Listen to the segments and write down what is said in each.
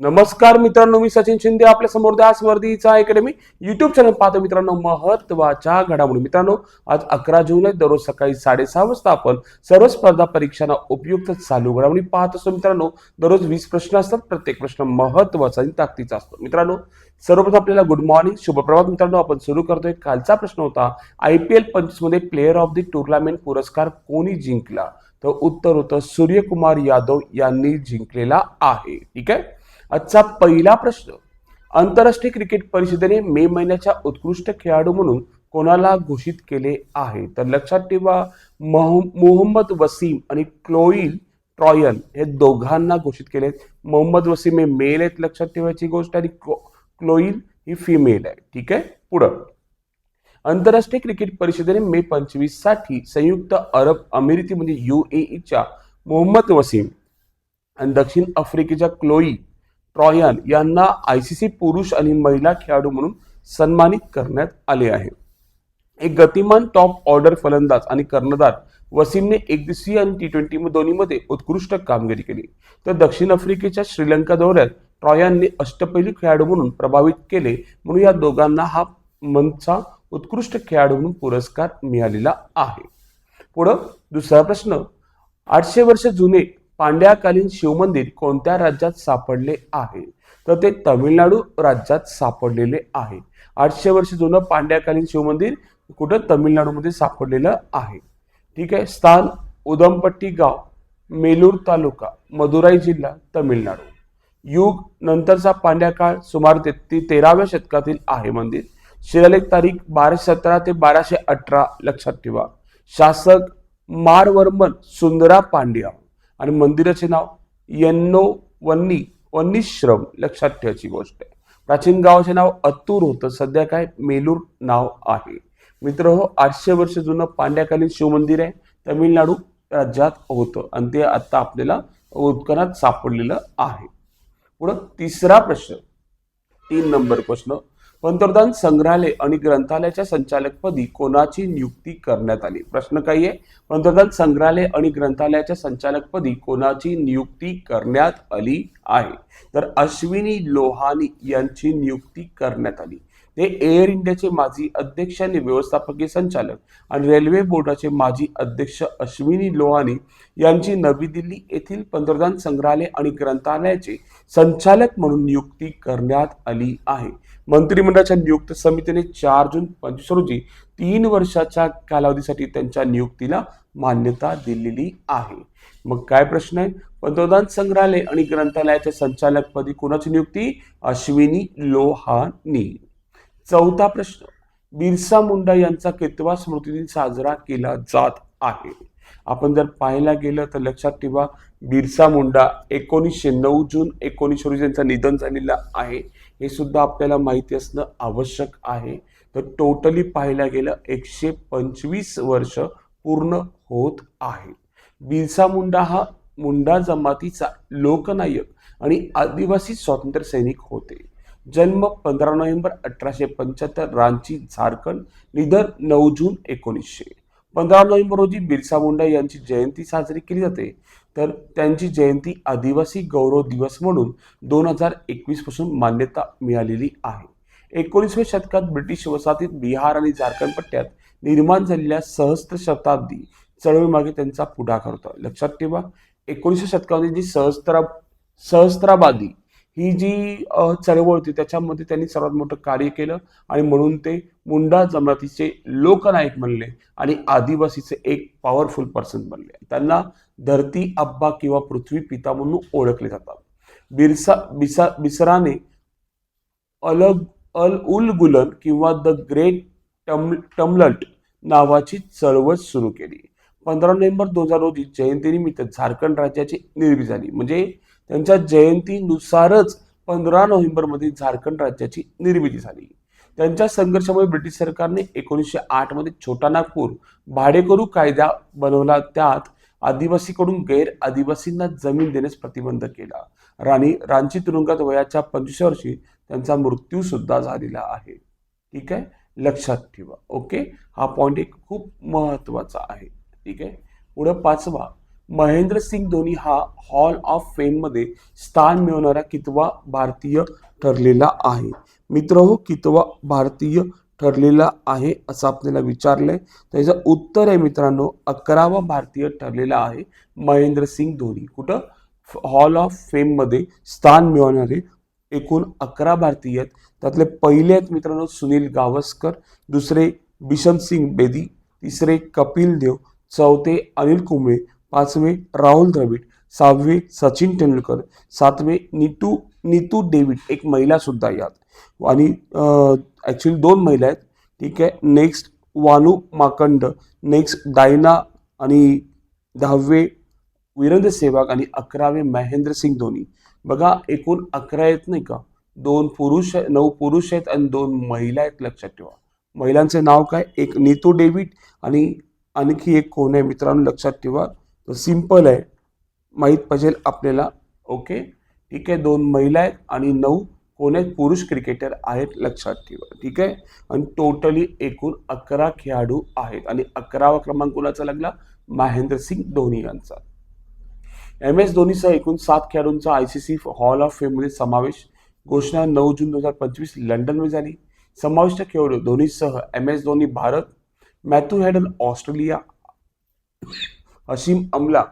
नमस्कार मित्रांनो मी सचिन शिंदे आपल्यासमोर द्या स्पर्धीचा अकॅडमी युट्यूब चॅनल पाहतो मित्रांनो महत्त्वाच्या घडामोडी. मित्रांनो आज अकरा जून आहे दररोज सकाळी साडेसहा वाजता आपण सर्व स्पर्धा परीक्षांना उपयुक्त चालू घडामोडी पाहत असतो. मित्रांनो दररोज वीस प्रश्न असतात प्रत्येक प्रश्न महत्त्वाचा आणि ताकदीचा असतो. मित्रांनो सर्वप्रथम आपल्याला गुड मॉर्निंग शुभप्रभात मित्रांनो आपण सुरू करतोय. कालचा प्रश्न होता आय पी एल पंचवीसमध्ये प्लेअर ऑफ द टुर्नामेंट पुरस्कार कोणी जिंकला? तर उत्तर होतं सूर्यकुमार यादव यांनी जिंकलेला आहे. ठीक आहे? आजचा पहिला प्रश्न आंतरराष्ट्रीय क्रिकेट परिषदेने मे महिन्याच्या उत्कृष्ट खेळाडू म्हणून कोणाला घोषित केले आहे? तर लक्षात ठेवा मोहम्मद वसीम आणि क्लोईल ट्रॉयल हे दोघांना घोषित केले मोहम्मद वसीम हे मेल आहेत लक्षात ठेवायची गोष्ट. आणि क्लो- क्लोईल ही फिमेल आहे. ठीक आहे? पुढं. आंतरराष्ट्रीय क्रिकेट परिषदेने मे पंचवीससाठी संयुक्त अरब अमिराती म्हणजे युएईच्या मोहम्मद वसीम आणि दक्षिण आफ्रिकेच्या क्लोई ट्रॉयन यांना आय सी सी पुरुष आणि महिला खेळाडू म्हणून सन्मानित करण्यात आले आहे. एक गतिमान टॉप ऑर्डर फलंदाज आणि कर्णधार वसीमने एकदिवसीय आणि टी ट्वेंटी दोन्हीमध्ये उत्कृष्ट कामगिरी केली. तर दक्षिण आफ्रिकेच्या श्रीलंका दौऱ्यात ट्रॉयनने अष्टपैलू खेळाडू म्हणून प्रभावित केले म्हणून या दोघांना हा मनचा उत्कृष्ट खेळाडू म्हणून पुरस्कार मिळालेला आहे. पुढं दुसरा प्रश्न आठशे वर्ष जुने पांड्याकालीन शिवमंदिर कोणत्या राज्यात सापडले आहे? तर ते तमिळनाडू राज्यात सापडलेले आहे. आठशे वर्ष जुनं पांड्याकालीन शिवमंदिर कुठं तमिळनाडूमध्ये सापडलेलं आहे? ठीक आहे स्थान उदमपट्टी गाव मेलूर तालुका मदुराई जिल्हा तमिळनाडू. युग नंतरचा पांड्याकाळ सुमारे ते ते- तेराव्या शतकातील आहे मंदिर. शिलालेख तारीख बाराशे सतरा ते बाराशे अठरा लक्षात ठेवा. शासक मारवर्मन सुंदरा पांड्या. आणि मंदिराचे नाव यन्नो वन्नी वन्नीश्रम लक्षात ठेवायची गोष्ट आहे. प्राचीन गावाचे नाव अत्तूर होतं सध्या काय मेलूर नाव आहे. मित्र हो आठशे वर्ष जुनं पांड्याकालीन शिवमंदिर आहे तमिळनाडू राज्यात होतं आणि ते आत्ता आपल्याला उत्खनात सापडलेलं आहे. पुढं तिसरा प्रश्न तीन नंबर प्रश्न. पंतप्रधान संग्रहालय आणि ग्रंथालयाच्या संचालकपदी कोणाची नियुक्ती करण्यात आली? प्रश्न काही आहे. पंतप्रधान संग्रहालय आणि ग्रंथालयाच्या संचालकपदी कोणाची नियुक्ती करण्यात आली आहे? तर अश्विनी लोहानी यांची नियुक्ती करण्यात आली. ते एअर इंडियाचे माजी अध्यक्ष आणि व्यवस्थापकीय संचालक आणि रेल्वे बोर्डाचे माजी अध्यक्ष अश्विनी लोहानी यांची नवी दिल्ली येथील पंतप्रधान संग्रहालय आणि ग्रंथालयाचे संचालक म्हणून नियुक्ती करण्यात आली आहे. मंत्रिमंडळाच्या नियुक्त समितीने चार जून पंचवीस रोजी तीन वर्षाच्या कालावधीसाठी त्यांच्या नियुक्तीला मान्यता दिलेली आहे. मग काय प्रश्न आहे? पंतप्रधान संग्रहालय आणि ग्रंथालयाच्या संचालकपदी कोणाची नियुक्ती? अश्विनी लोहानी. चौथा प्रश्न बिरसा मुंडा यांचा केतवा स्मृतिदिन साजरा केला जात आहे. आपण जर पाहायला गेलं तर लक्षात ठेवा बिरसा मुंडा एकोणीसशे नऊ जून एकोणीसशे रोजी त्यांचं निधन झालेलं आहे. हे सुद्धा आपल्याला माहिती असणं आवश्यक आहे. तर टोटली पाहायला गेलं एकशे पंचवीस वर्ष पूर्ण होत आहे. बिरसा मुंडा हा मुंडा जमातीचा लोकनायक आणि आदिवासी स्वातंत्र्य सैनिक होते. जन्म पंधरा नोव्हेंबर अठराशे पंच्याहत्तर रांची झारखंड निधन नऊ जून एकोणीसशे. पंधरा नोव्हेंबर रोजी बिरसा मुंडा यांची जयंती साजरी केली जाते. तर त्यांची जयंती आदिवासी गौरव दिवस म्हणून दोन हजार एकवीसपासून मान्यता मिळालेली आहे. एकोणीसव्या शतकात ब्रिटिश वसाहतीत बिहार आणि झारखंड पट्ट्यात निर्माण झालेल्या सहस्त्र शताब्दी चळवळीमागे त्यांचा पुढाकार होता. लक्षात ठेवा एकोणीसव्या शतकामध्ये जी सहस्त्रा सहस्त्राबादी ही जी चळवळ होती त्याच्यामध्ये त्यांनी सर्वात मोठं कार्य केलं आणि म्हणून ते मुंडा जमातीचे लोकनायक बनले आणि आदिवासीचे एक पॉवरफुल पर्सन बनले. त्यांना धरती अब्बा किंवा पृथ्वी पिता म्हणून ओळखले जातात. बिरसा बिसा बिसराने अलग अल उल गुलन किंवा द ग्रेट टम टमलट नावाची चळवळ सुरू केली. पंधरा नोव्हेंबर दोन हजार रोजी जयंतीनिमित्त झारखंड राज्याची निर्मिती झाली. म्हणजे त्यांच्या जयंतीनुसारच पंधरा नोव्हेंबरमध्ये झारखंड राज्याची निर्मिती झाली. त्यांच्या संघर्षामुळे ब्रिटिश सरकारने एकोणीसशे आठमध्ये छोटा नागपूर भाडेकरू कायदा बनवला. त्यात आदिवासीकडून गैर आदिवासींना जमीन देण्यास प्रतिबंध केला. राणी रांची तुरुंगात वयाच्या पंचवीस वर्षी त्यांचा मृत्यू सुद्धा झालेला आहे. ठीक आहे? लक्षात ठेवा. ओके? हा पॉइंट एक खूप महत्त्वाचा आहे. ठीक आहे? पुढं पाचवा. महेंद्रसिंग धोनी हा हॉल ऑफ फेममध्ये स्थान मिळवणारा कितवा भारतीय ठरलेला आहे? मित्र हो कितवा भारतीय ठरलेला आहे असं आपल्याला विचारलंय. त्याचं उत्तर आहे मित्रांनो अकरावा भारतीय ठरलेला आहे महेंद्रसिंग धोनी. कुठं? हॉल ऑफ फेममध्ये स्थान मिळवणारे एकूण अकरा भारतीय आहेत. त्यातले पहिले आहेत मित्रांनो सुनील गावस्कर दुसरे बिशन सिंग बेदी तिसरे कपिल देव चौथे अनिल कुंबळे पाचवे राहुल द्रविड सहावे सचिन तेंडुलकर सातवे नीतू नीतू डेव्हिड एक महिला सुद्धा यात. आणि ॲक्च्युली दोन महिला आहेत. ठीक आहे next Vinoo Mankad next Diana आणि दहावे वीरेंद्र सेहवाग आणि अकरावे महेंद्र सिंग धोनी. बघा एकूण अकरा आहेत नाही का? दोन पुरुष नऊ पुरुष आहेत आणि दोन महिला आहेत लक्षात ठेवा. महिलांचे नाव काय? एक नीतू डेव्हिड आणि आणखी एक कोण आहे मित्रांनो? लक्षात ठेवा. तर सिंपल आहे. माहीत पाहिजे आपल्याला. ओके? ठीक आहे? दोन महिला आहेत आणि नऊ कोण आहेत? पुरुष क्रिकेटर आहेत लक्षात ठेवा. ठीक आहे? आणि टोटली एकूण अकरा खेळाडू आहेत. आणि अकरावा क्रमांक कोणाचा लागला? महेंद्र सिंग धोनी यांचा. एम एस धोनीचा एकूण सात खेळाडूंचा I C C hall of फेममध्ये समावेश. घोषणा नऊ जून दोन हजार पंचवीस लंडनमध्ये झाली. समाविष्ट खेळाडू धोनीसह M S Dhoni Bharat. Matthew Hayden Australia. Hashim Amla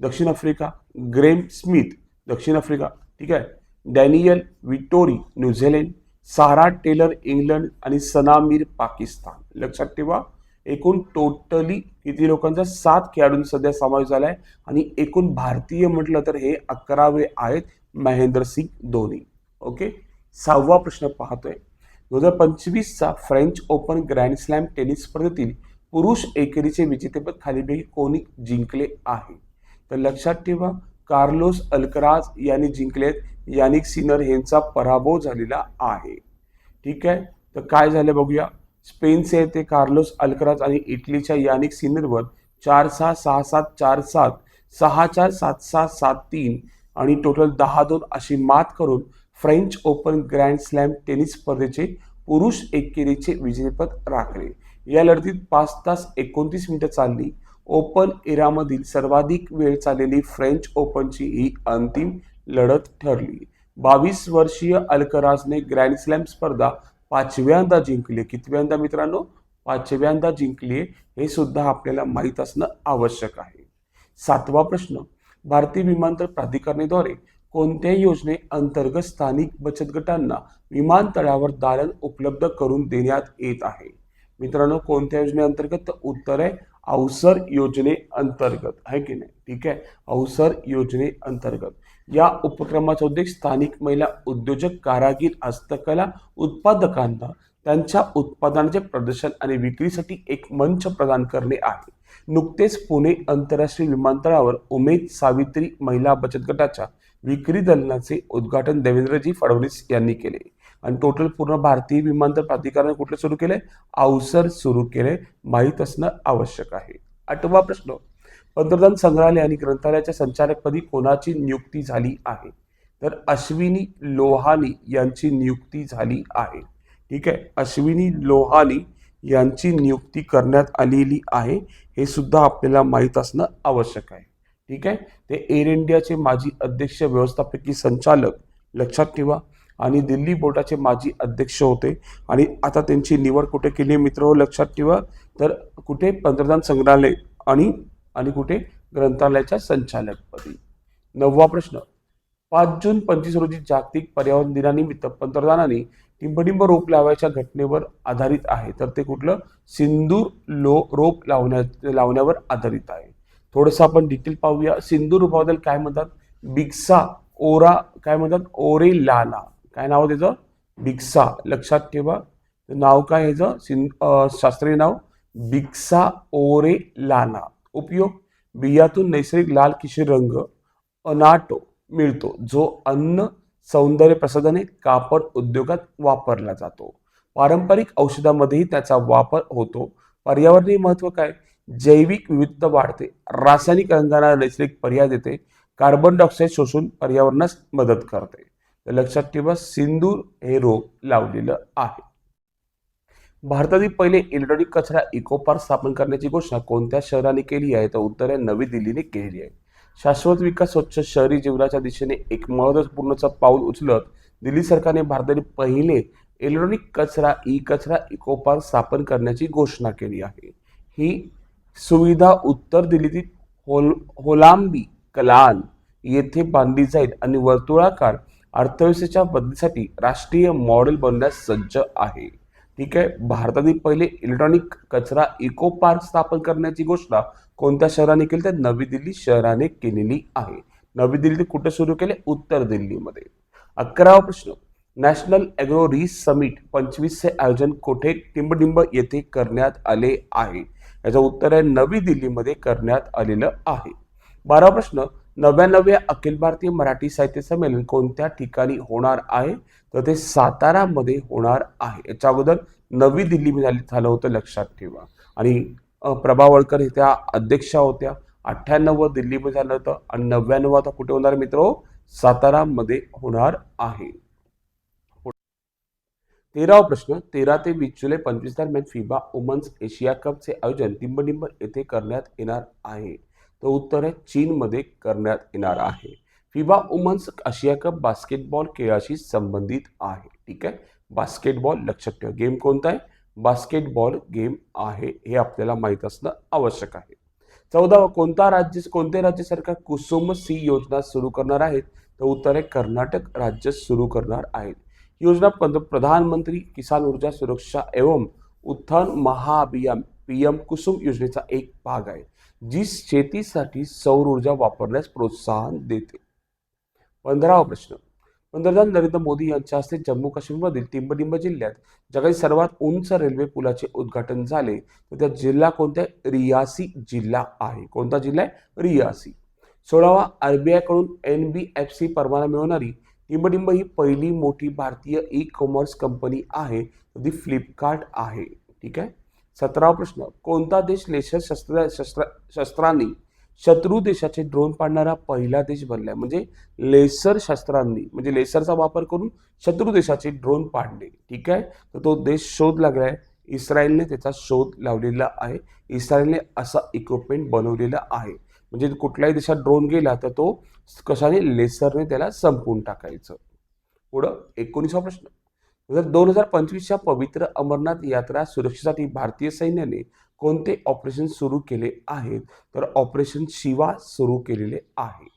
दक्षिण आफ्रिका ग्रेम स्मिथ दक्षिण आफ्रिका ठीक आहे? Daniel Vettori New Zealand Sarah Taylor England आणि सनामीर पाकिस्तान. लक्षात ठेवा एकूण टोटली किती लोकांचा? सात खेळाडूंचा सध्या समावेश झाला आहे आणि एकूण भारतीय म्हटलं तर हे अकरावे आहेत महेंद्र सिंग धोनी. ओके? सहावा प्रश्न पाहतोय. दोन हजार पंचवीसचा French Open grand slam tennis स्पर्धेतील पुरुष एकेरीचे विजेतेपद खालीपैकी कोणी जिंकले आहे? तर लक्षात ठेवा कार्लोस अल्कराज यांनी जिंकलेत. यानिक सिनर यांचा पराभव झालेला आहे. ठीक आहे? तर काय झालं बघूया. स्पेनचे ते कार्लोस अल्कराज आणि इटलीच्या यानिक सिनरवर चार सहा सहा सात चार सात सहा चार सात सहा सात तीन आणि टोटल दहा दोन अशी मात करून French Open grand slam tennis स्पर्धेचे पुरुष एकेरीचे विजेतेपद राखले. या लढतीत पाच तास एकोणतीस मिनिटं चालली. ओपन एरामधील सर्वाधिक वेळ चाललेली फ्रेंच ओपनची ही अंतिम लढत ठरली. बावीस वर्षीय अल्कराजने ग्रँड स्लॅम स्पर्धा पाचव्यांदा जिंकली. कितव्यांदा मित्रांनो? पाचव्यांदा जिंकली हे सुद्धा आपल्याला माहीत असणं आवश्यक आहे. सातवा प्रश्न. भारतीय विमानतळ प्राधिकरणाद्वारे कोणत्या योजने अंतर्गत स्थानिक बचत गटांना विमानतळावर दालन उपलब्ध करून देण्यात येत आहे. मित्रांनो कोणत्या योजनेअंतर्गत? उत्तर आहे अवसर योजने अंतर्गत. आहे की नाही? ठीक आहे? अवसर योजने अंतर्गत. या उपक्रमाचा उद्देश स्थानिक महिला उद्योजक कारागीर हस्तकला उत्पादकांना त्यांच्या उत्पादनाचे प्रदर्शन आणि विक्रीसाठी एक मंच प्रदान करणे आहे. नुकतेच पुणे आंतरराष्ट्रीय विमानतळावर उमेद सावित्री महिला बचत गटाच्या विक्री दलनाचे उद्घाटन देवेंद्रजी फडणवीस यांनी केले. आणि टोटल पूर्ण भारतीय विमानतळ प्राधिकरणाने कुठलं सुरू केले? अवसर सुरू केले. माहीत असणं आवश्यक आहे. आठवा प्रश्न. पंतप्रधान संग्रहालय आणि ग्रंथालयाच्या संचालकपदी कोणाची नियुक्ती झाली आहे? तर अश्विनी लोहानी यांची नियुक्ती झाली आहे. ठीक आहे? अश्विनी लोहानी यांची नियुक्ती करण्यात आलेली आहे. हे सुद्धा आपल्याला माहीत असणं आवश्यक आहे. ठीक आहे? ते एअर इंडियाचे माजी अध्यक्ष व्यवस्थापकीय संचालक. लक्षात ठेवा. आणि दिल्ली बोर्डाचे माजी अध्यक्ष होते. आणि आता त्यांची निवड कुठे केली मित्र? हो लक्षात ठेवा. तर कुठे? पंतप्रधान संग्रहालय आणि आणि कुठे? ग्रंथालयाच्या संचालकपदी. नववा प्रश्न. पाच जून पंचवीस रोजी जागतिक पर्यावरण दिनानिमित्त पंतप्रधानांनी टिंबडिंब रोप लावायच्या घटनेवर आधारित आहे. तर ते कुठलं? सिंदूर लो रोप लावण्या लावण्यावर आधारित आहे. थोडंसं आपण डिटेल पाहूया. सिंदूर रोपाबद्दल काय म्हणतात? बिक्सा ओरा काय म्हणतात? ओरे लाला काय नाव त्याचं? बिक्सा लक्षात ठेवा. नाव काय ह्याचं? सिं शास्त्रीय नाव बिक्सा ओरे लाना. उपयोग? बियातून नैसर्गिक लाल किशोर रंग अनाटो मिळतो जो अन्न सौंदर्य प्रसाधने कापड उद्योगात वापरला जातो. पारंपरिक औषधामध्येही त्याचा वापर होतो. पर्यावरणीय महत्त्व काय? जैविक विविधता वाढते. रासायनिक रंगांना नैसर्गिक पर्याय देते. कार्बन डायऑक्साईड शोषून पर्यावरणास मदत करते. तर लक्षात ठेवा सिंदूर हे रोप लावलेलं आहे. भारतातील पहिले इलेक्ट्रॉनिक कचरा इको पार्क स्थापन करण्याची घोषणा कोणत्या शहराने केली आहे? तर उत्तर आहे नवी दिल्लीने केली आहे. शाश्वत विकास स्वच्छ शहरी जीवनाच्या दिशेने एक महत्त्वपूर्णचं पाऊल उचलत दिल्ली सरकारने भारतातील पहिले इलेक्ट्रॉनिक कचरा ई कचरा इको पार्क स्थापन करण्याची घोषणा केली आहे. ही सुविधा उत्तर दिल्लीतील होल होलांबी कलान येथे बांधली जाईल आणि वर्तुळाकार अर्थव्यवस्थेच्या बदलीसाठी राष्ट्रीय मॉडेल बनण्यास सज्ज आहे. ठीक आहे? भारतातील पहिले इलेक्ट्रॉनिक कचरा इको पार्क स्थापन करण्याची घोषणा कोणत्या शहराने केली? तर नवी दिल्ली शहराने केलेली आहे. नवी दिल्ली कुठे सुरू केले? उत्तर दिल्लीमध्ये. अकरावा प्रश्न. नॅशनल ॲग्रो रिस समिट पंचवीसचे आयोजन कोठे? टिंबडिंब येथे करण्यात आले आहे. याचं उत्तर आहे नवी दिल्लीमध्ये करण्यात आलेलं आहे. बारावा प्रश्न. नव्याण्णव्या अखिल भारतीय मराठी साहित्य संमेलन कोणत्या ठिकाणी होणार आहे? तर ते सातारामध्ये होणार आहे. याच्या अगोदर नवी दिल्लीमध्ये झाले- झालं होतं लक्षात ठेवा. आणि प्रभावळकर प्रभा वळकर हे त्या अध्यक्षा होत्या. अठ्ठ्याण्णव दिल्लीमध्ये झालं होतं आणि नव्याण्णव आता कुठे होणार मित्र? सातारामध्ये होणार आहे. तेरावा प्रश्न तेरा ते वीस जुलै पंचवीस दरम्यान फिबा वुमन्स एशिया कपचे आयोजन टिंबडिंब येथे करण्यात येणार आहे. तर उत्तर आहे चीनमध्ये करण्यात येणार आहे. FIBA women's Asia cup basketball खेळाशी संबंधित आहे. ठीक आहे? बास्केटबॉल लक्षात ठेवा. गेम कोणता आहे? बास्केटबॉल गेम आहे. हे आपल्याला माहीत असणं आवश्यक आहे. चौदावा कोणता राज्य कोणते राज्य सरकार कुसुम सी योजना सुरू करणार आहेत तर उत्तर आहे कर्नाटक राज्य सुरू करणार आहेत. योजना पंत प्रधानमंत्री किसान ऊर्जा सुरक्षा एवं उत्थान महाअभियान पी एम कुसुम योजनेचा एक भाग आहे. जी शेतीसाठी सौर ऊर्जा वापरण्यास प्रोत्साहन देते. पंधरावा प्रश्न. पंतप्रधान नरेंद्र मोदी यांच्या हस्ते जम्मू काश्मीरमधील टिंबडिंब जिल्ह्यात जगातील सर्वात उंच रेल्वे पुलाचे उद्घाटन झाले. तर त्या जिल्हा कोणत्या रियासी जिल्हा आहे. कोणता जिल्हा आहे? रियासी. सोळावा आर बी आयकडून एन बी एफ सी परवाना मिळवणारी टिंबडिंब ही पहिली मोठी भारतीय ई कॉमर्स कंपनी आहे. ती फ्लिपकार्ट आहे. ठीक आहे? सतरावा प्रश्न कोणता देश लेसर शस्त्र शस्त्र शस्त्रांनी शत्रू देशाचे ड्रोन पाडणारा पहिला देश बनलाय? म्हणजे लेसर शस्त्रांनी म्हणजे लेसरचा वापर करून शत्रू देशाचे ड्रोन पाडले. ठीक आहे? तर तो देश शोध लागलाय. इस्रायलने त्याचा शोध लावलेला आहे. इस्रायलने असा इक्विपमेंट बनवलेला आहे. म्हणजे कुठल्याही देशात ड्रोन गेला तर तो कशाने? लेसरने त्याला संपवून टाकायचं. पुढं एकोणीसवा प्रश्न. दोन हजार पंचवीसच्या पवित्र अमरनाथ यात्रा सुरक्षेसाठी भारतीय सैन्याने कोणते ऑपरेशन सुरू केले आहेत? तर ऑपरेशन शिवा सुरू केलेले आहे.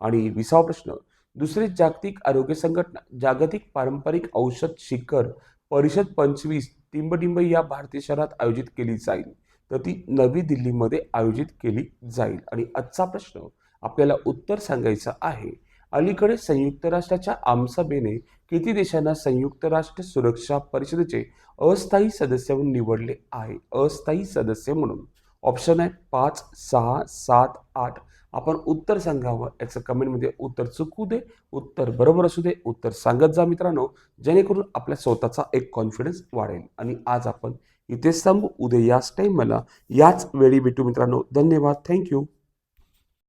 आणि विसावा प्रश्न दुसरी जागतिक आरोग्य संघटना जागतिक पारंपरिक औषध शिखर परिषद पंचवीस टिंबटिंब या भारतीय शहरात आयोजित केली जाईल. तर ती नवी दिल्लीमध्ये आयोजित केली जाईल. आणि आजचा प्रश्न आपल्याला उत्तर सांगायचं आहे. अलीकडे संयुक्त राष्ट्राच्या आमसभेने किती देशांना संयुक्त राष्ट्र सुरक्षा परिषदेचे अस्थायी सदस्य म्हणून निवडले आहे? अस्थायी सदस्य म्हणून. ऑप्शन आहे पाच सहा सात आठ. आपण उत्तर सांगावं. याचं कमेंटमध्ये उत्तर चुकू दे उत्तर बरोबर असू दे उत्तर सांगत जा मित्रांनो. जेणेकरून आपल्या स्वतःचा एक कॉन्फिडन्स वाढेल. आणि आज आपण इथेच थांबू. उद्या याच टाईम मला याच वेळी भेटू मित्रांनो. धन्यवाद. थँक्यू